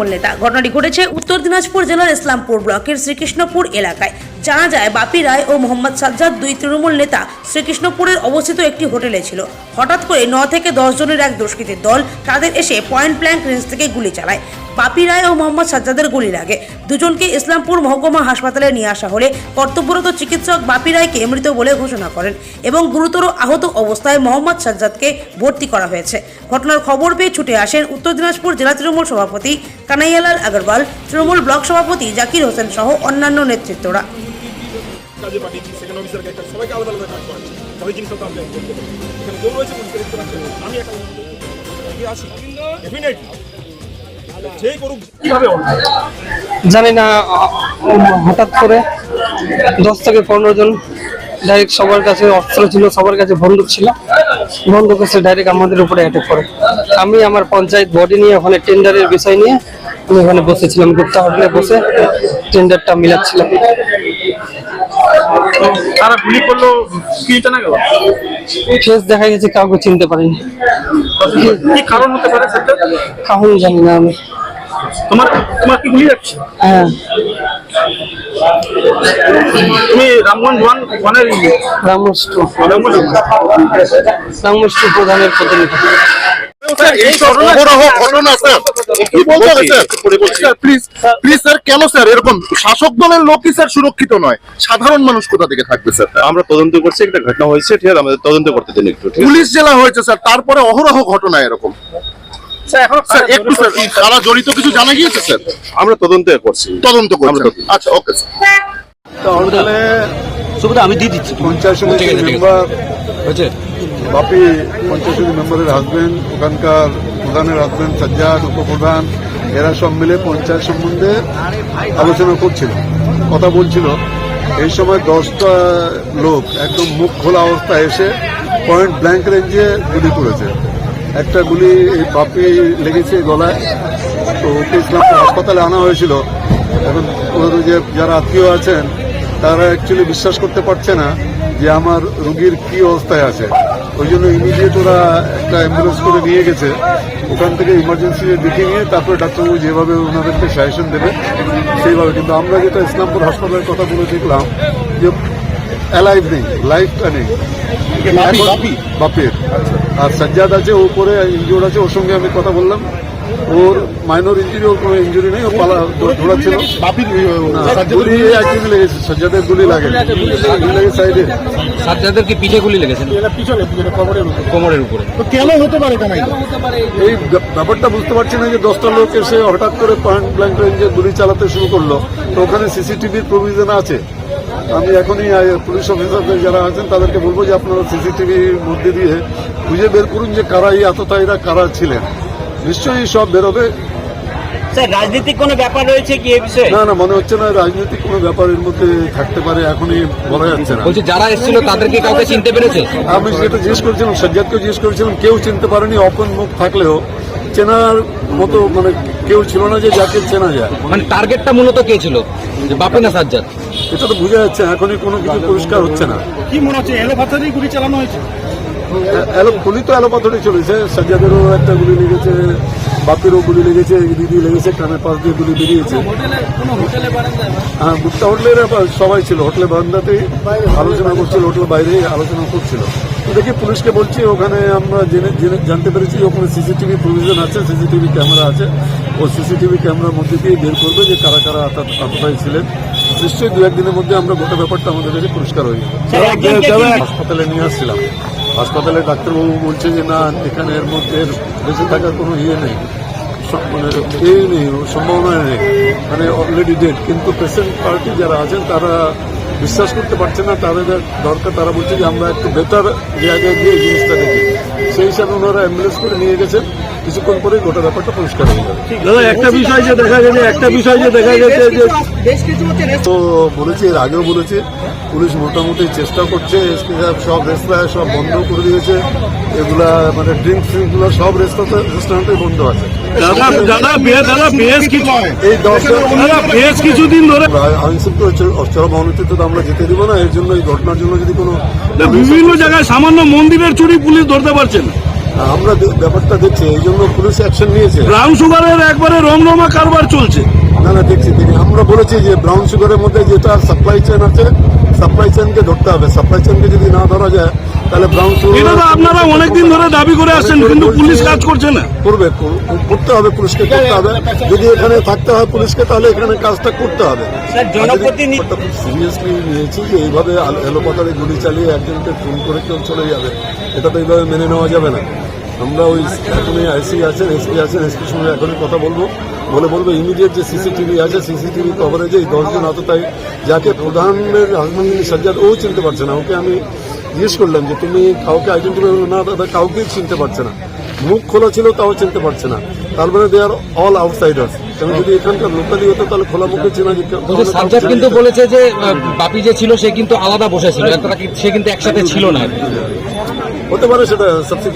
তৃণমূল নেতা। ঘটনাটি ঘটেছে উত্তর দিনাজপুর জেলার ইসলামপুর ব্লকের শ্রীকৃষ্ণপুর এলাকায়। জানা যায়, বাপি রায় ও মোহাম্মদ সাজ্জাদ দুই তৃণমূল নেতা শ্রীকৃষ্ণপুরের অবস্থিত একটি হোটেলে ছিল। হঠাৎ করে ন থেকে দশ জনের এক দুষ্কৃতীর দল তাদের এসে পয়েন্ট ব্ল্যাঙ্ক রেঞ্জ থেকে গুলি চালায়। বাপি রায় ও মোহাম্মদ সাজ্জাদের গুলি লাগে দুজনকে ইসলামপুর মহকুমা হাসপাতালে নিয়ে আসা হলে কর্তব্যরত চিকিৎসক বাপি রায়কে মৃত বলে ঘোষণা করেন এবং গুরুতর আহত অবস্থায় মোহাম্মদ সাজ্জাদকে ভর্তি করা হয়েছে। ঘটনার খবর পেয়ে ছুটে আসেন উত্তর দিনাজপুর জেলা তৃণমূল সভাপতি কানাইয়ালাল আগরওয়াল তৃণমূল ব্লক সভাপতি জাকির হোসেন সহ অন্যান্য নেতৃত্বরা। কাজে পাঠিয়েছি সেখানে অফিসারকে একটা সবাইকে আলাদা আলাদা কাজ করাচ্ছি সবাই জিনিসপত্র আপডেট করতে এখানে কেউ রয়েছে পুলিশকে দেখতে পাচ্ছে না। আমি একটা আসি ডেফিনেটলি জানি না হঠাৎ করে দশ থেকে পনেরো জন ডাইরেক্ট সবার কাছে অস্ত্র ছিল সবার কাছে বন্দুক ছিল। বন্দুক এসে ডাইরেক্ট আমাদের উপরে অ্যাটাক করে। আমি আমার পঞ্চায়েত বডি নিয়ে ওখানে টেন্ডারের বিষয় নিয়ে আমি ওখানে বসেছিলাম গুপ্তা হোটেলে বসে টেন্ডারটা মিলাচ্ছিলাম। তারা গুলি করল কি জানা গেল? ফেস দেখা গেছে কাউকে চিনতে পারিনি। কি কারণ হতে পারে সেটা? কারণ জানি না আমি। তোমার তোমার কি গুলি যাচ্ছে? হ্যাঁ। তুমি রামগঞ্জ ওয়ান ওয়ানের রামষ্ট প্রধানের প্রতিনিধি। এই ঘটনা স্যার। কি বলতে হবে sir? Sir please please sir কেন স্যার? এরকম শাসক দলের লোকই স্যার সুরক্ষিত নয়। সাধারণ মানুষ কোথা থেকে থাকবে স্যার? আমরা তদন্ত করছি একটা ঘটনা হয়েছে ঠিক আছে? আমাদের তদন্ত করতে দিন একটু পুলিশ জেলা হয়েছে স্যার। তারপরে অহরহ ঘটনা এরকম। স্যার এখন স্যার একটু স্যার তারা জড়িত কিছু জানা গিয়েছে স্যার? আমরা তদন্ত করছি। তদন্ত আচ্ছা ওকে স্যার। সুবিধা আমি দিয়ে দিচ্ছি। পঞ্চায়েত বাপি পঞ্চায়েত মেম্বারের হাজবেন্ড ওখানকার প্রধানের হাজবেন্ড সাজ্জাদ, উপপ্রধান, এরা সব মিলে পঞ্চায়েত সম্বন্ধে আলোচনা করছিল, কথা বলছিল। এই সময় দশটা লোক একদম মুখ খোলা অবস্থায় এসে পয়েন্ট ব্ল্যাঙ্ক রেঞ্জে গুলি করেছে। একটা গুলি বাপি লেগেছে গলায়, তো ওকে হাসপাতালে আনা হয়েছিল। এখন যে যারা আত্মীয় আছেন, তারা অ্যাকচুয়ালি বিশ্বাস করতে পারছে না যে আমার রুগীর কি অবস্থায় আছে। ওই জন্য ইমিডিয়েট ওরা একটা অ্যাম্বুলেন্স করে নিয়ে গেছে। ওখান থেকে ইমার্জেন্সি দেখে নিয়ে তারপরে ডাক্তারবাবু যেভাবে ওনাদেরকে সাজেশন দেবে সেইভাবে। কিন্তু আমরা যেটা ইসলামপুর হাসপাতালের কথা বলে দেখলাম যে অ্যালাইভ নেই লাইফটা নেই। বাপের বাপির। আর সাজ্জাদ আছে ও উপরে ইনজিওর আছে ওর সঙ্গে আমি কথা বললাম। ওর মাইনর ইঞ্জুরি ওর কোনো ইঞ্জুরি নেই ও পালা দৌড়াচ্ছিল। গুলি একদিন লেগেছে সাজ্জাদের গুলি লাগে লাগে। সাইডে। সাজ্জাদের কি পিঠে গুলি পিছনে উপর। কোমরের উপরে। কেন হতে পারে কানাই এই ব্যাপারটা বুঝতে পারছি না যে দশটা লোক এসে হঠাৎ করে পয়েন্ট ব্ল্যাঙ্ক রেঞ্জে গুলি চালাতে শুরু করল। তো ওখানে সিসিটিভির প্রভিশন আছে। আমি এখনই পুলিশ অফিসারদের যারা আছেন তাদেরকে বলব যে আপনারা সিসিটিভির মধ্যে দিয়ে খুঁজে বের করুন যে কারা এই আততায়ীরা কারা ছিলেন। নিশ্চয়ই সব বেরোবে। স্যার রাজনৈতিক কোনো ব্যাপার রয়েছে কি এই বিষয়ে? না না মনে হচ্ছে না রাজনৈতিক কোনো ব্যাপারের মধ্যে থাকতে পারে এখনই বলা যাচ্ছে না। বলছি যারা এসেছিল তাদেরকে কাউকে চিনতে পেরেছে? আমি যেটা জিজ্ঞেস করেছিলাম সজ্জাদকে জিজ্ঞেস করেছিলাম কেউ চিনতে পারেনি অপন মুখ থাকলেও। চেনার মতো মানে কেউ ছিল না যে যাকে চেনা যায়। মানে টার্গেটটা মূলত কে ছিল? যে বাপি না সাজ্জাদ। এটা তো বোঝা যাচ্ছে না, এখনই কোনো কিছু পরিষ্কার হচ্ছে না। কি মনে হচ্ছে এলো গুলি চালানো হয়েছে? অ্যালো গুলি তো অ্যালোপাথরে চলেছে। সাজ্জাদেরও একটা গুলি লেগেছে বাপিরও গুলি লেগেছে দিদি লেগেছে কানের পাশ দিয়ে গুলি বেরিয়েছে। হ্যাঁ গুপ্তা হোটেলের সবাই ছিল হোটেলে বারান্দাতেই আলোচনা করছিল হোটেলের বাইরে আলোচনা করছিল। তো দেখি পুলিশকে বলছি ওখানে আমরা জেনে জেনে জানতে পেরেছি ওখানে সিসিটিভি প্রভিশন আছে সিসিটিভি ক্যামেরা আছে। ও সিসিটিভি ক্যামেরার মধ্যে দিয়ে বের করবে যে কারা কারা আতত- আততায়ী ছিলেন। নিশ্চয়ই দু একদিনের মধ্যে আমরা গোটা ব্যাপারটা আমাদের কাছে পরিষ্কার হয়ে যাবে। হাসপাতালে নিয়ে আসছিলাম। হাসপাতালে ডাক্তারবাবু বলছে যে, না, এখানে এর মধ্যে বেঁচে থাকার কোনো ইয়ে নেই। মানে এই নেই, সম্ভাবনা নেই। মানে অলরেডি ডেড কিন্তু পেশেন্ট পার্টি যারা আছেন, তারা বিশ্বাস করতে পারছে না। তাদের দরকার, তারা বলছে যে, আমরা একটু বেটার জায়গায় গিয়ে জিনিসটা দেখি। সেই হিসাবে ওনারা অ্যাম্বুলেন্স করে নিয়ে গেছেন। কিছুক্ষণ পরে গোটা ব্যাপারটা পরিষ্কার হয়ে যাবে। দাদা একটা বিষয় যে দেখা গেছে একটা বিষয় যে দেখা গেছে যে তো বলেছি এর আগেও বলেছি পুলিশ মোটামুটি চেষ্টা করছে সব রেস্তোরাঁ সব বন্ধ করে দিয়েছে। এগুলা মানে ড্রিঙ্ক ফ্রিঙ্কগুলো সব রেস্তোরাঁ রেস্টুরেন্টে বন্ধ আছে। দাদা দাদা দাদা বেশ এই দশ দাদা বেশ কিছুদিন ধরে আইনশৃঙ্খল চরম অনতিতে আমরা যেতে দিব না এর জন্য এই ঘটনার জন্য যদি কোনো বিভিন্ন জায়গায় সামান্য মন্দিরের চুরি পুলিশ ধরতে পারছে না। আমরা ব্যাপারটা দেখছি এই জন্য পুলিশ অ্যাকশন নিয়েছে। ব্রাউন সুগারের একবারে রমরমা কারবার চলছে। না না দেখছি দেখি। আমরা বলেছি যে ব্রাউন সুগারের মধ্যে যেটা সাপ্লাই চেন আছে সাপ্লাই চেনকে ধরতে হবে। সাপ্লাই চেনকে যদি না ধরা যায় তাহলে ব্রাউন এটা তো আপনারা অনেকদিন ধরে দাবি করে আসছেন কিন্তু পুলিশ কাজ করছে না। করবে করতে হবে পুলিশকে করতে হবে। যদি এখানে থাকতে হয় পুলিশকে তাহলে এখানে কাজটা করতে হবে। স্যার জনপ্রতিনিধি সিরিয়াসলি নিয়েছি যে এইভাবে এলোপাতাড়ি গুলি চালিয়ে একজনকে খুন করে কেউ চলে যাবে এটা তো এইভাবে মেনে নেওয়া যাবে না। আমরা ওই এখনই আইসি আছেন এসপি আছেন এসপির সঙ্গে এখনই কথা বলব। বলে বলব ইমিডিয়েট যে সিসিটিভি আছে সিসিটিভি কভারেজে এই দশজন আততাই যাকে প্রধানের হাজবেন্ড সাজ্জাদ ও চিনতে পারছে না ওকে আমি জিজ্ঞেস করলাম যে তুমি কাউকে আইডেন্টিফাই করল না দাদা কাউকেই চিনতে পারছে না। মুখ খোলা ছিল তাও চিনতে পারছে না। তার মানে দে আর অল আউটসাইডার্স কারণ যদি এখানকার লোকালি হতো তাহলে খোলা মুখে চেনা যেত সাজ্জাদ কিন্তু বলেছে যে বাপি যে ছিল সে কিন্তু আলাদা বসেছিল। ছিল সে কিন্তু একসাথে ছিল না। হতে পারে সেটা সবচেয়ে।